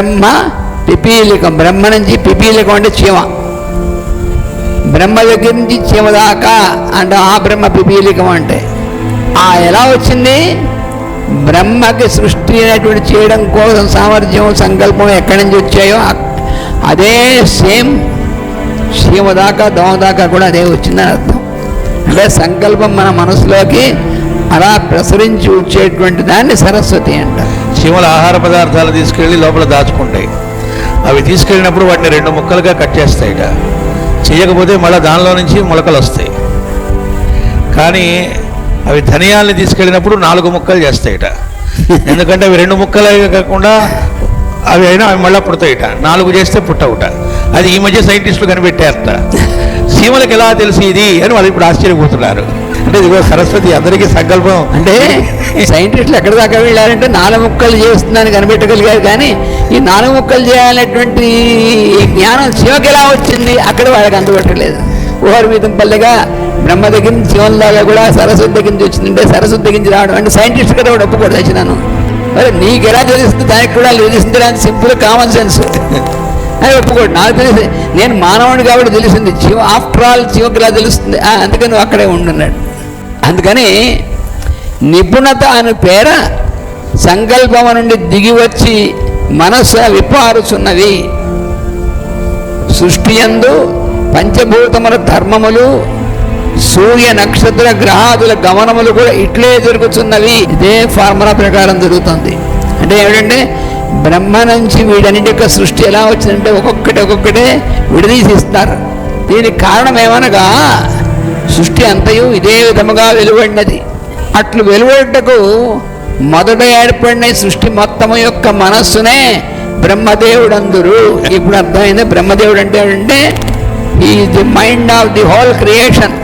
బ్రహ్మ పిపీలికం. బ్రహ్మ నుంచి పిపీలికం అంటే చీమ. బ్రహ్మ దగ్గర నుంచి చీమ దాకా అంటే ఆ బ్రహ్మ పిపీలికం అంటే. ఆ ఎలా వచ్చింది? బ్రహ్మకి సృష్టి అనేటువంటి చేయడం కోసం సామర్థ్యం సంకల్పం ఎక్కడి నుంచి వచ్చాయో అదే సేమ్ చీమ దాకా దోమ దాకా కూడా అదే వచ్చిందని అర్థం. అంటే సంకల్పం మన మనసులోకి అలా ప్రసరించి వచ్చేటువంటి దాన్ని సరస్వతి అంటారు. చీమల ఆహార పదార్థాలు తీసుకెళ్ళి లోపల దాచుకుంటాయి. అవి తీసుకెళ్ళినప్పుడు వాటిని రెండు ముక్కలుగా కట్ చేస్తాయిట. చేయకపోతే మళ్ళీ దానిలో నుంచి మొలకలు వస్తాయి. కానీ అవి ధనియాల్ని తీసుకెళ్ళినప్పుడు నాలుగు ముక్కలు చేస్తాయిట. ఎందుకంటే అవి రెండు ముక్కలే కాకుండా అవి అయినా అవి మళ్ళీ పుడతాయిట. నాలుగు చేస్తే పుట్టవుట. అది ఈ మధ్య సైంటిస్టులు కనిపెట్టారట. సీమలకు ఎలా తెలిసి ఇది అని వాళ్ళు ఇప్పుడు ఆశ్చర్యపోతున్నారు. అంటే ఇదిగో సరస్వతి అందరికీ సంకల్పం. అంటే సైంటిస్టులు ఎక్కడ దాకా వెళ్ళారంటే నాలుగు ముక్కలు చేస్తుందని కనిపెట్టగలిగారు కానీ ఈ నాలుగు ముక్కలు చేయాలనేటువంటి జ్ఞానం శివకి ఎలా వచ్చింది అక్కడ వాళ్ళకి అందుబట్టలేదు. ఊహర్ మీద పల్లెగా బ్రహ్మ దగ్గర నుంచి కూడా సరస్వతి దగ్గర నుంచి వచ్చిందంటే సరస్వతి దగ్గర నుంచి రావడం అంటే సైంటిస్ట్ కదా కూడా ఒప్పుకోడు వచ్చినాను మరి నీకు ఎలా తెలుస్తుంది? దానికి కూడా తెలుస్తుంది సింపుల్ కామన్ సెన్స్. అది ఒప్పుకోడు నాకు తెలిసి నేను మానవుడు కాబట్టి తెలిసింది జీవ ఆఫ్టర్ ఆల్ శివకి ఎలా తెలుస్తుంది? అందుకని నువ్వు అక్కడే ఉండున్నాడు అందుకని నిపుణత అని పేర సంకల్పము నుండి దిగి వచ్చి మనస్సు విప్పారుచున్నది. సృష్టి యందు పంచభూతముల ధర్మములు సూర్య నక్షత్ర గ్రహాదుల గమనములు కూడా ఇట్లే జరుగుతున్నవి ఇదే ఫార్ములా ప్రకారం జరుగుతుంది. అంటే ఏమిటంటే బ్రహ్మ నుంచి వీడన్నిటి యొక్క సృష్టి ఎలా వచ్చిందంటే ఒక్కొక్కటి ఒక్కొక్కటే విడదీసిస్తారు. దీనికి కారణం ఏమనగా సృష్టి అంతయు ఇదే విధముగా వెలువడినది. అట్లు వెలువడటకు మొదట ఏర్పడిన సృష్టి మొత్తము యొక్క మనస్సునే బ్రహ్మదేవుడు అందరు ఇప్పుడు అర్థమైంది బ్రహ్మదేవుడు అంటే అంటే ఈ the mind of the whole creation